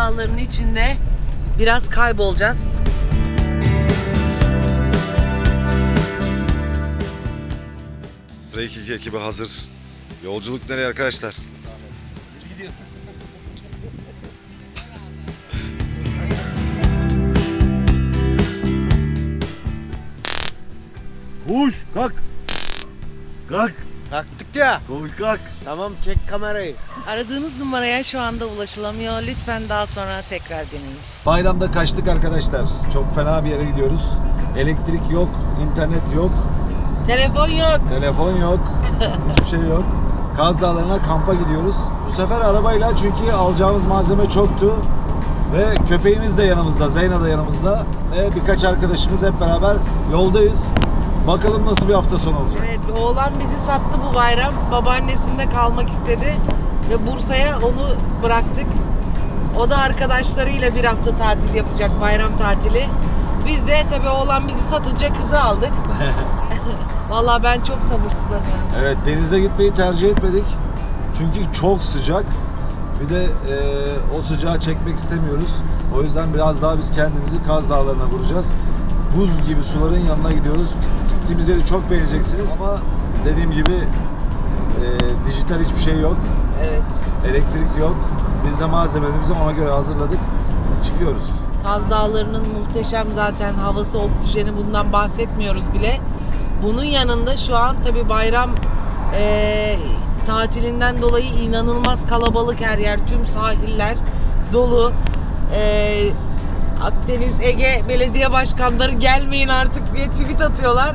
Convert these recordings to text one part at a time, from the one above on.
Dağları'nın içinde biraz kaybolacağız. Break 2 ekibi hazır. Yolculuk nereye arkadaşlar? Kuş kalk. Kalk. Kalktık ya. Koş kalk. Tamam çek kamerayı. Aradığınız numaraya şu anda ulaşılamıyor. Lütfen daha sonra tekrar deneyin. Bayramda kaçtık arkadaşlar. Çok fena bir yere gidiyoruz. Elektrik yok, internet yok, Telefon yok. telefon yok, hiçbir şey yok. Kaz Dağları'na kampa gidiyoruz. Bu sefer arabayla çünkü alacağımız malzeme çoktu. Ve köpeğimiz de yanımızda, Zeyna da yanımızda. Ve birkaç arkadaşımız hep beraber yoldayız. Bakalım nasıl bir hafta sonu olacak. Evet, oğlan bizi sattı bu bayram. Babaannesinde kalmak istedi ve Bursa'ya onu bıraktık. O da arkadaşlarıyla bir hafta tatil yapacak, bayram tatili. Biz de tabii oğlan bizi satınca kızı aldık. Vallahi ben çok sabırsızlanıyorum. Evet denize gitmeyi tercih etmedik. Çünkü çok sıcak. Bir de e, o sıcağı çekmek istemiyoruz. O yüzden biraz daha biz kendimizi Kaz Dağları'na vuracağız. Buz gibi suların yanına gidiyoruz. Gittiğimiz yeri çok beğeneceksiniz ama dediğim gibi e, dijital hiçbir şey yok. Evet. Elektrik yok. Biz de malzemelerimizi ona göre hazırladık. Çıkıyoruz. Kaz Dağları'nın muhteşem zaten havası, oksijeni bundan bahsetmiyoruz bile. Bunun yanında şu an tabii bayram eee, tatilinden dolayı inanılmaz kalabalık her yer. Tüm sahiller dolu. Eee, Akdeniz, Ege belediye başkanları gelmeyin artık diye tweet atıyorlar.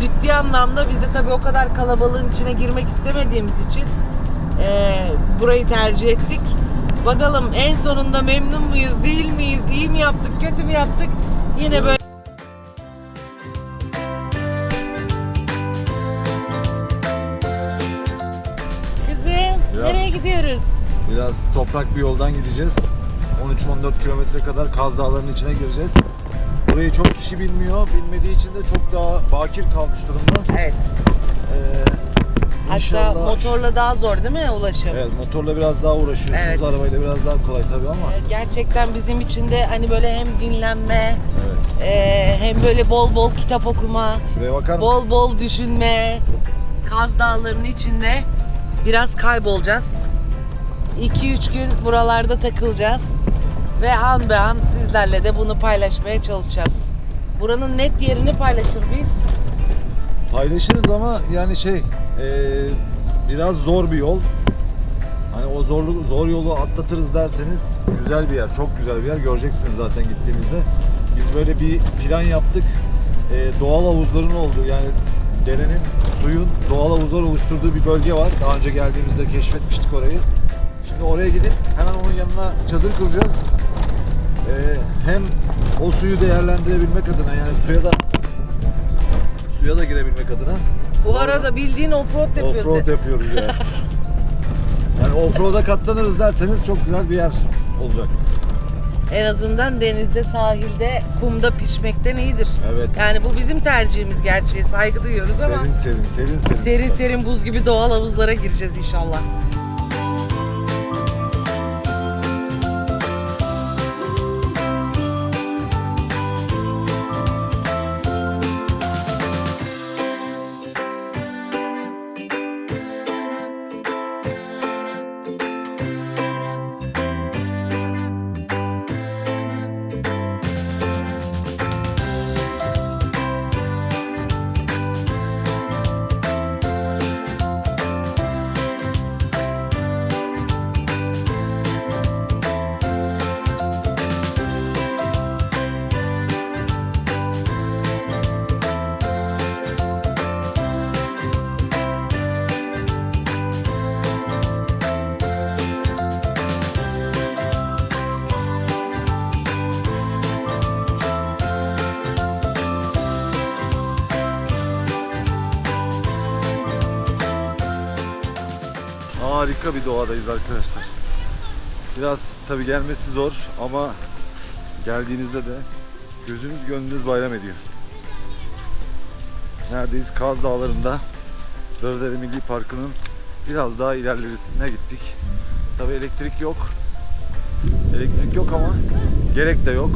Ciddi anlamda biz de tabii o kadar kalabalığın içine girmek istemediğimiz için eee, burayı tercih ettik. Bakalım en sonunda memnun muyuz, değil miyiz, iyi mi yaptık, kötü mü yaptık? Yine böyle Kızım, Biraz- nereye gidiyoruz? Biraz toprak bir yoldan gideceğiz. 13-14 kilometre kadar Kaz Dağları'nın içine gireceğiz. Burayı çok kişi bilmiyor. Bilmediği için de çok daha bakir kalmış durumda. Evet. Ee, Hatta inşallah- motorla daha zor değil mi ulaşım? Evet motorla biraz daha uğraşıyorsunuz. Evet. Arabayla biraz daha kolay tabii ama. Ee, Gerçekten bizim için de hani böyle hem dinlenme, Evet. e, hem böyle bol bol kitap okuma, Şuraya bakar mısın? bol bol düşünme. Kaz Dağları'nın içinde biraz kaybolacağız. 2-3 gün buralarda takılacağız. Ve an be an sizlerle de bunu paylaşmaya çalışacağız. Buranın net yerini paylaşır biz. Paylaşırız ama yani şey ee, biraz zor bir yol. Hani o zorlu zor yolu atlatırız derseniz güzel bir yer, çok güzel bir yer. Göreceksiniz zaten gittiğimizde. Biz böyle bir plan yaptık. Ee, doğal havuzların olduğu yani derenin, suyun doğal havuzlar oluşturduğu bir bölge var. Daha önce geldiğimizde keşfetmiştik orayı. Şimdi oraya gidip hemen onun yanına çadır kuracağız. Ee, hem o suyu değerlendirebilmek adına yani suya da suya da girebilmek adına Bu arada bildiğin offroad yapıyoruz. offroad yapıyoruz yani. yani offroad'a katlanırız derseniz çok güzel bir yer olacak. En azından denizde, sahilde, kumda pişmekten iyidir. Evet. Yani bu bizim tercihimiz gerçi. Saygı duyuyoruz ama Serin serin serin serin. serin serin buz gibi doğal havuzlara gireceğiz inşallah. Harika bir doğadayız arkadaşlar. Biraz tabi gelmesi zor ama geldiğinizde de gözünüz gönlünüz bayram ediyor. Neredeyiz? Kaz Dağları'nda Dövdere Milli Parkı'nın biraz daha ilerlerisine gittik. Tabi elektrik yok. Elektrik yok ama gerek de yok.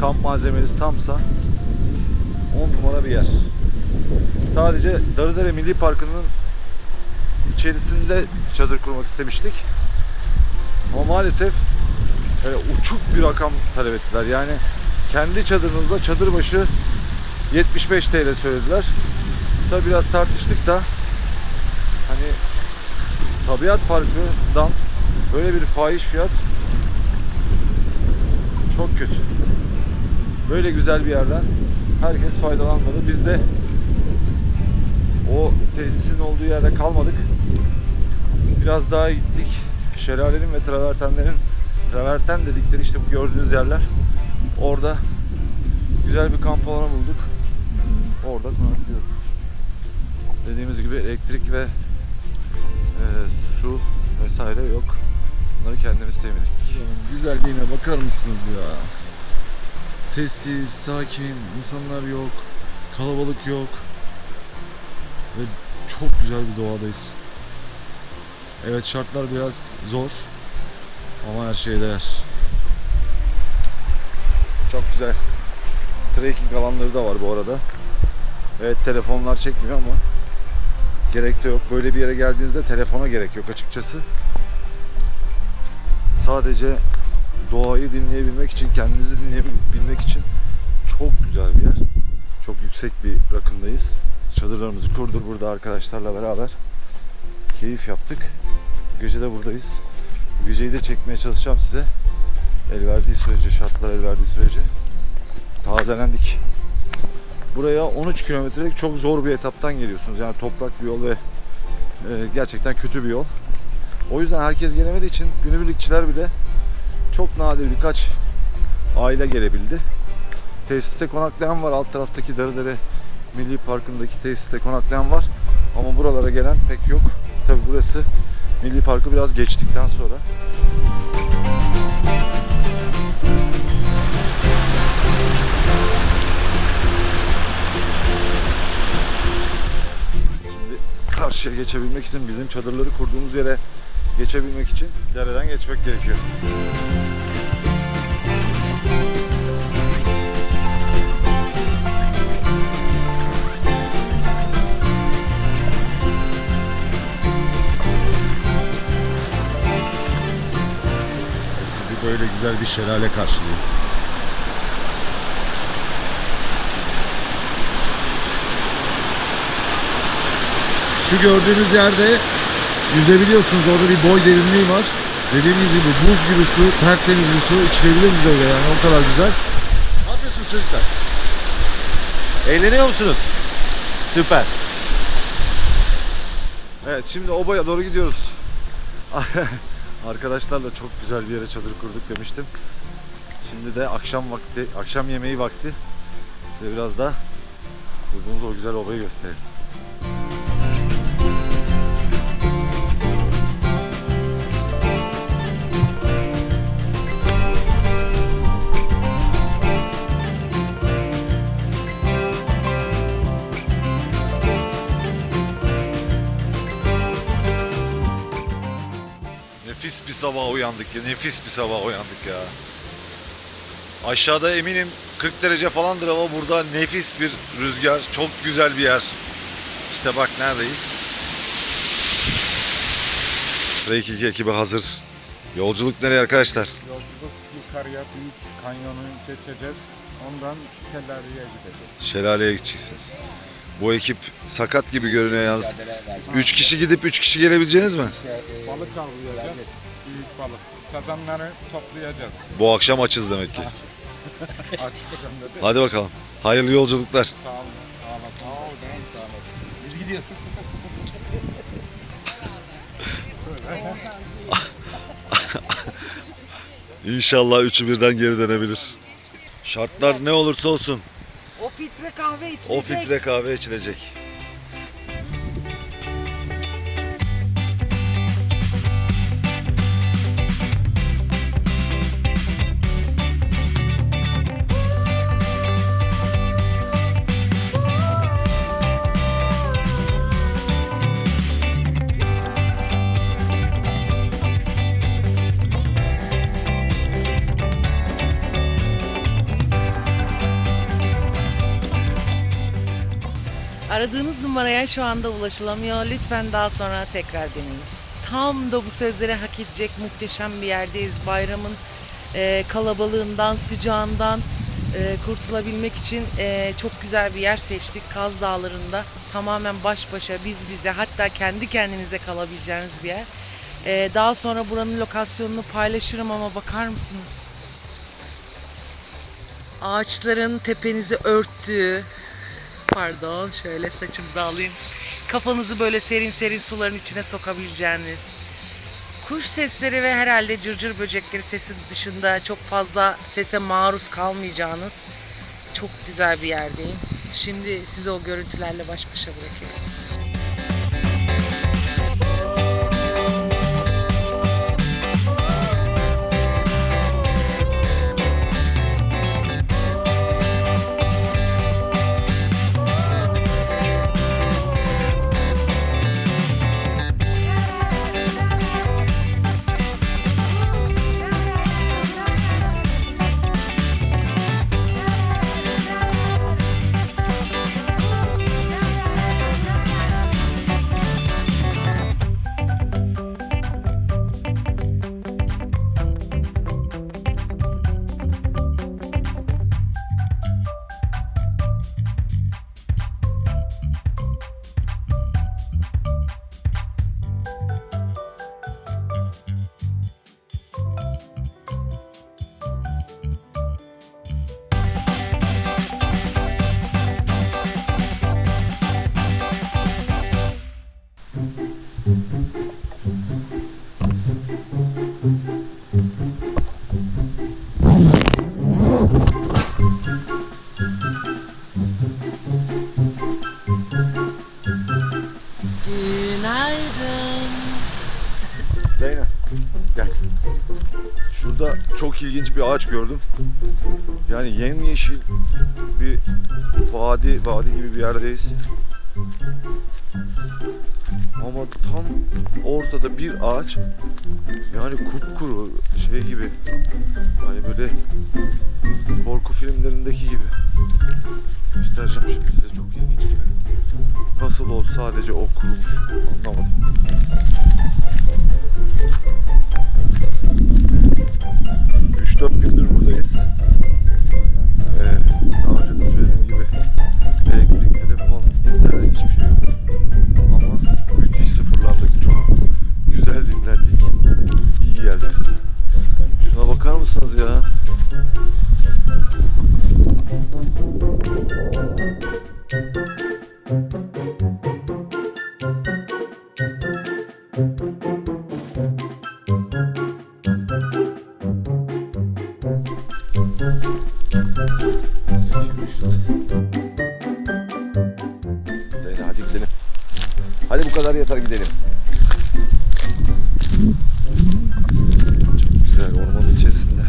Kamp malzemeniz tamsa 10 numara bir yer. Sadece Darıdere Milli Parkı'nın içerisinde çadır kurmak istemiştik. Ama maalesef e, uçuk bir rakam talep ettiler. Yani kendi çadırınızda çadır başı 75 TL söylediler. Tabi biraz tartıştık da hani Tabiat Parkı'dan böyle bir fahiş fiyat çok kötü. Böyle güzel bir yerden herkes faydalanmalı. Biz de o tesisin olduğu yerde kalmadık. Biraz daha gittik. Şelalenin ve travertenlerin traverten dedikleri işte bu gördüğünüz yerler. Orada güzel bir kamp alanı bulduk. Orada konaklıyoruz. Dediğimiz gibi elektrik ve e, su vesaire yok. Bunları kendimiz temin ettik. Güzelliğine bakar mısınız ya? Sessiz, sakin, insanlar yok, kalabalık yok. Ve çok güzel bir doğadayız. Evet şartlar biraz zor ama her şeye değer. Çok güzel. Trekking alanları da var bu arada. Evet telefonlar çekmiyor ama gerek de yok. Böyle bir yere geldiğinizde telefona gerek yok açıkçası. Sadece doğayı dinleyebilmek için, kendinizi dinleyebilmek için çok güzel bir yer. Çok yüksek bir rakımdayız. Çadırlarımızı kurduk burada arkadaşlarla beraber. Keyif yaptık. Gece de buradayız. Bu geceyi de çekmeye çalışacağım size. El verdiği sürece, şartlar el verdiği sürece tazelendik. Buraya 13 kilometrelik çok zor bir etaptan geliyorsunuz. Yani toprak bir yol ve e, gerçekten kötü bir yol. O yüzden herkes gelemediği için günübirlikçiler bile çok nadir birkaç aile gelebildi. Tesiste konaklayan var. Alt taraftaki Darıdere Milli Parkı'ndaki tesiste konaklayan var. Ama buralara gelen pek yok. Tabi burası Milli Parkı biraz geçtikten sonra. Şimdi karşıya geçebilmek için bizim çadırları kurduğumuz yere geçebilmek için dereden geçmek gerekiyor. Böyle güzel bir şelale karşılıyor. Şu gördüğünüz yerde yüzebiliyorsunuz. Orada bir boy derinliği var. Dediğimiz gibi buz gibi su, tertemiz bir su. içilebilir böyle yani o kadar güzel. Ne yapıyorsunuz çocuklar? Eğleniyor musunuz? Süper. Evet şimdi obaya doğru gidiyoruz. Arkadaşlarla çok güzel bir yere çadır kurduk demiştim. Şimdi de akşam vakti, akşam yemeği vakti. Size biraz da kurduğumuz o güzel obayı gösterelim. Sabah uyandık ya. Nefis bir sabah uyandık ya. Aşağıda eminim 40 derece falandır ama burada nefis bir rüzgar. Çok güzel bir yer. İşte bak neredeyiz. Reykjavik ekibi hazır. Yolculuk nereye arkadaşlar? Yolculuk yukarıya büyük kanyonu geçeceğiz. Ondan Kellari'ye gideceğiz. Şelaleye gideceksiniz. Bu ekip sakat gibi görünüyor yalnız. 3 kişi gidip 3 kişi gelebileceğiniz mi? Balık avlayacağız. Büyük balık. Sazanları toplayacağız. Bu akşam açız demek ki. Dedi. Hadi bakalım. Hayırlı yolculuklar. Sağ olun. Sağ olasın. Sağ ol. Sağ olasın. Biz gidiyoruz. İnşallah üçü birden geri dönebilir. Şartlar ne olursa olsun O filtre kahve içilecek. o filtre kahve içilecek. Numaraya şu anda ulaşılamıyor. Lütfen daha sonra tekrar deneyin. Tam da bu sözleri hak edecek muhteşem bir yerdeyiz. Bayramın e, kalabalığından, sıcağından e, kurtulabilmek için e, çok güzel bir yer seçtik. Kaz Dağları'nda tamamen baş başa biz bize hatta kendi kendinize kalabileceğiniz bir yer. E, daha sonra buranın lokasyonunu paylaşırım ama bakar mısınız? Ağaçların tepenizi örttüğü, pardon şöyle saçımı da alayım. Kafanızı böyle serin serin suların içine sokabileceğiniz. Kuş sesleri ve herhalde cırcır böcekleri sesi dışında çok fazla sese maruz kalmayacağınız çok güzel bir yerdeyim. Şimdi sizi o görüntülerle baş başa bırakıyorum. Gördüm. Yani yemyeşil bir vadi, vadi gibi bir yerdeyiz. Ama tam ortada bir ağaç yani kupkuru şey gibi hani böyle korku filmlerindeki gibi göstereceğim şimdi size çok ilginç gibi nasıl o sadece o kurumuş anlamadım Üç dört gündür buradayız. Ee, daha önce de söylediğim gibi elektrik, telefon, internet hiçbir şey yok. Ama müthiş sıfırlandık. Çok güzel dinlendik. İyi geldi. Şuna bakar mısınız ya? Hadi bu kadar yeter gidelim. Çok güzel ormanın içerisinde.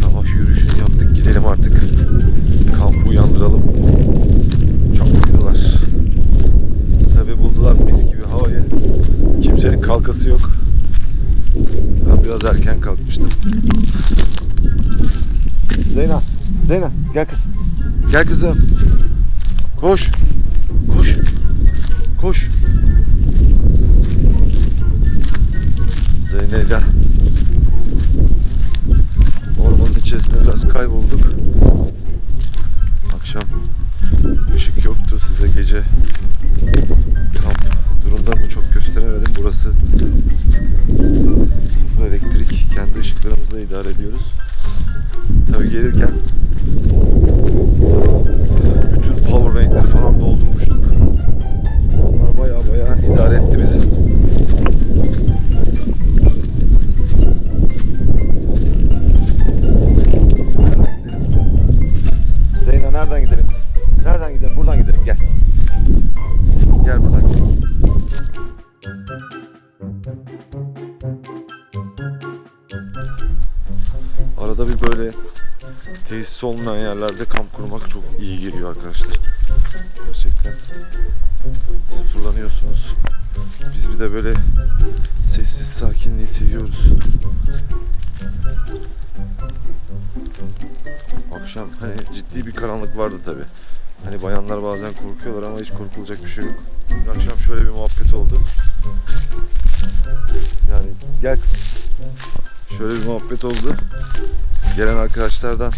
Sabah yürüyüşünü yaptık gidelim artık. Kampı uyandıralım. Çok uyudular. Tabi buldular mis gibi havayı. Kimsenin kalkası yok. Ben biraz erken kalkmıştım. Zeyna, Zeyna gel kızım. Gel kızım. Koş. Koş. Zeynep'le ormanın içerisinde biraz kaybolduk. Akşam ışık yoktu size gece sıfırlanıyorsunuz. Biz bir de böyle sessiz sakinliği seviyoruz. Akşam hani ciddi bir karanlık vardı tabi. Hani bayanlar bazen korkuyorlar ama hiç korkulacak bir şey yok. Dün akşam şöyle bir muhabbet oldu. Yani gel kızım. Şöyle bir muhabbet oldu. Gelen arkadaşlardan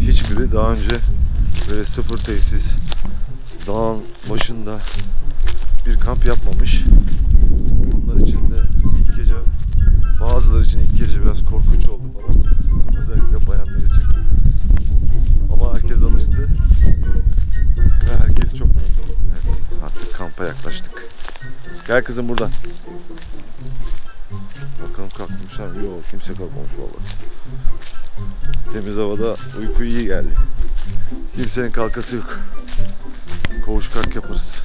hiçbiri daha önce böyle sıfır tesis, dağın başında bir kamp yapmamış. Onlar için de ilk gece, bazıları için ilk gece biraz korkunç oldu falan. Özellikle bayanlar için. Ama herkes alıştı. Ve herkes çok memnun. Evet, artık kampa yaklaştık. Gel kızım buradan. Bakalım kalkmışlar mı? Yok kimse kalkmamış vallahi. Temiz havada uyku iyi geldi. Kimsenin kalkası yok. Koğuş kalk yaparız.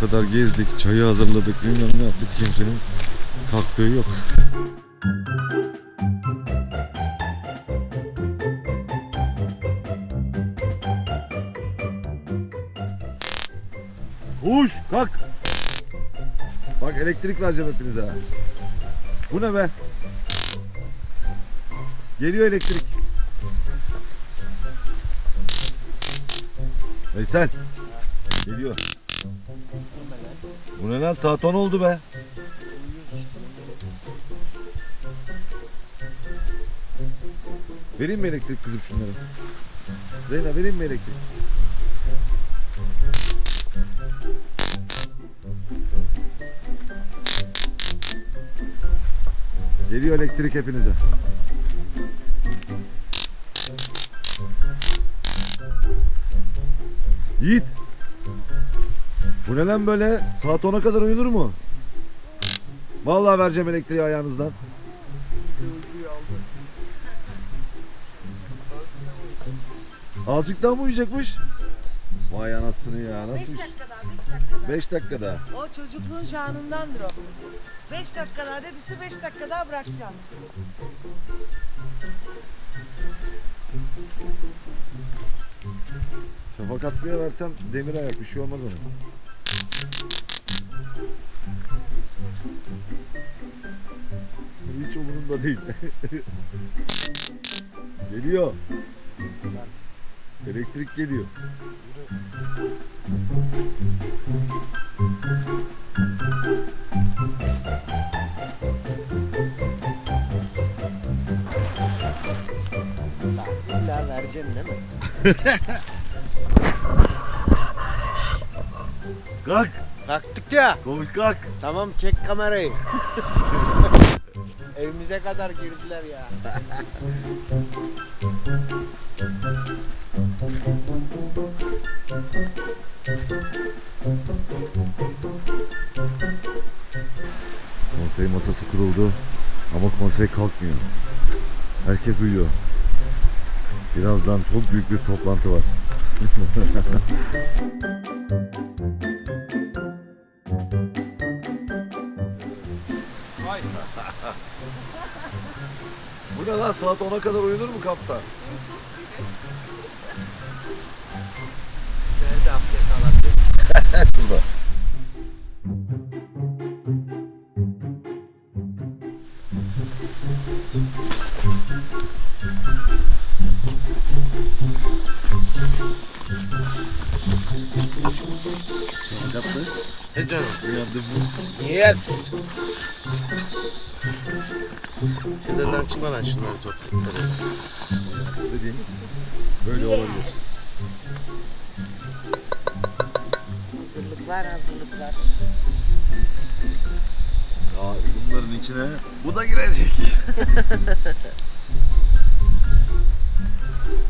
Kadar gezdik, çayı hazırladık, bilmem ne yaptık. Kimsenin kalktığı yok. Koş, kalk. Bak elektrik vereceğim hepinize. ha. Bu ne be? Geliyor elektrik. Veysel. Geliyor. Bu ne lan saat 10 oldu be. Vereyim mi elektrik kızım şunları? Zeynep vereyim mi elektrik? Geliyor elektrik hepinize. Yiğit. Bu ne lan böyle? Saat 10'a kadar uyunur mu? Vallahi vereceğim elektriği ayağınızdan. Azıcık daha mı uyuyacakmış? Vay anasını ya nasıl iş? 5 dakikada. O çocukluğun şanındandır o. 5 dakika daha dedisi 5 dakika daha bırakacağım. Şafak atlıya versem demir ayak bir şey olmaz ona. Umurumda değil. geliyor. Elektrik geliyor. İlla vereceksin değil mi? Kalk. Kalktık ya. Kovuş kalk. Tamam çek kamerayı. Evimize kadar girdiler ya. Konsey masası kuruldu ama konsey kalkmıyor. Herkes uyuyor. Birazdan çok büyük bir toplantı var. ne lan saat 10'a kadar uyunur mu kampta? Nerede abdest? Uyandı bu. Yes. Çıkmadan şunları toplayayım. Nasıl dediğim böyle olabilir. Hazırlıklar hazırlıklar. Ya bunların içine bu da girecek.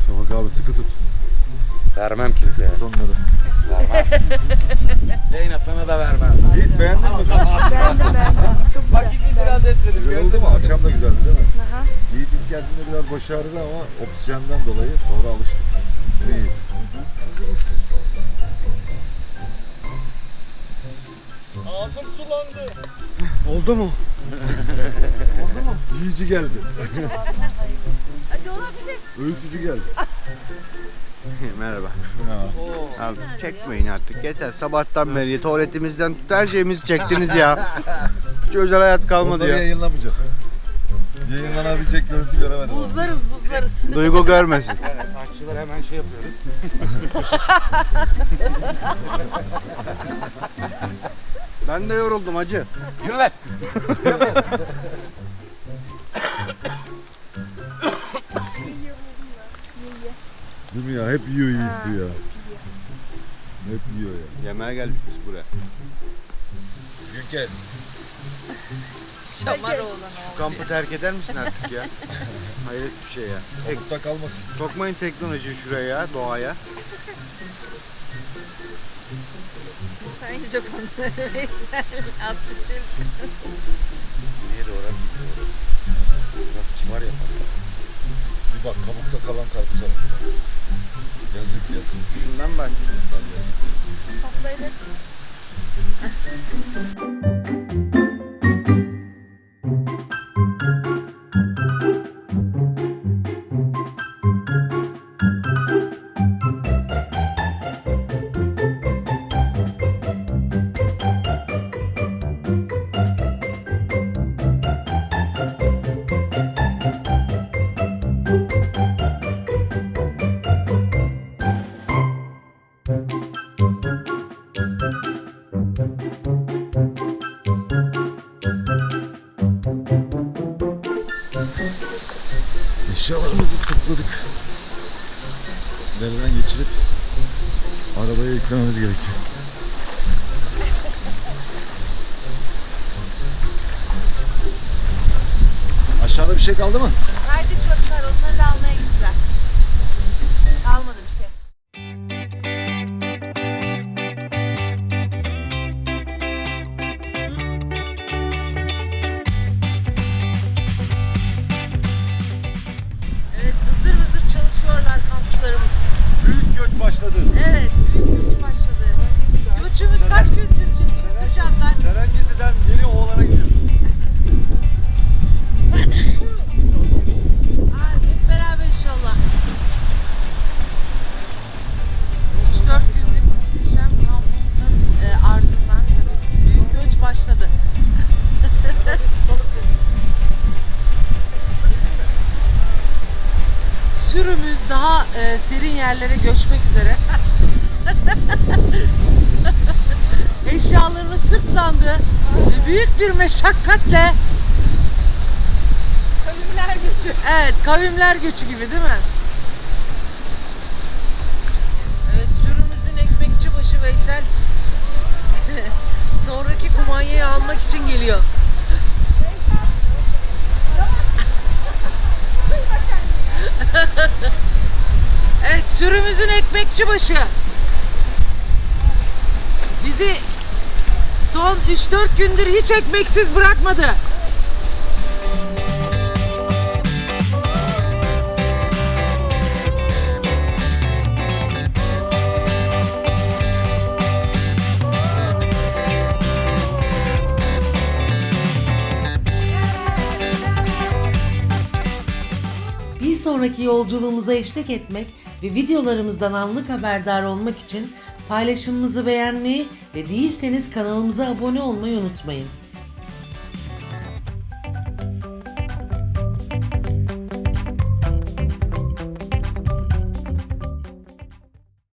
Şafak abi sıkı tut. Vermem kimseye. tut onları. Zeynep sana da vermem. Yiğit beğendin mi? Bak hiç itiraz etmedim. Güzel oldu mu? Akşam da güzeldi değil mi? Yiğit ilk geldiğinde biraz başı ağrıdı ama oksijenden dolayı sonra alıştık. Değil mi Yiğit? Oldu mu? Yiyici geldi. Hadi olabilir. Öğütücü geldi. Merhaba. Ya. Abi çekmeyin artık yeter. Sabahtan beri tuvaletimizden tut her şeyimizi çektiniz ya. Hiç özel hayat kalmadı Onları ya. yayınlamayacağız. Yayınlanabilecek görüntü göremedim. Buzlarız buzlarız. Duygu görmesin. Evet, aşçılar hemen şey yapıyoruz. Ben de yoruldum hacı. Yürü lan. Hep yiyor Yiğit bu ya. Hep yiyor ya. Yemeğe geldik biz buraya. Düzgün kes. Şamar oğlan Şu kampı terk eder misin artık ya? Hayret bir şey ya. Tek, Pamukta kalmasın. sokmayın teknolojiyi şuraya ya, doğaya. Sen iyice konuları Veysel. Az küçük. Niye doğru? Biraz kibar yaparız. Bir bak kabukta kalan karpuza bak. Yazık yazık. Şundan bahsedeyim. Yazık. Arabaya yüklememiz gerekiyor. Aşağıda bir şey kaldı mı? Nerede çocuklar? Onları da almaya yerlere göçmek üzere. Eşyalarını sırtlandı ve büyük bir meşakkatle Kavimler götür. Evet, kavimler göçü gibi değil mi? Evet, sürümüzün ekmekçi başı Veysel sonraki kumanyayı almak için geliyor. Evet, sürümüzün ekmekçi başı. Bizi son 3-4 gündür hiç ekmeksiz bırakmadı. Bir sonraki yolculuğumuza eşlik etmek ve videolarımızdan anlık haberdar olmak için paylaşımımızı beğenmeyi ve değilseniz kanalımıza abone olmayı unutmayın.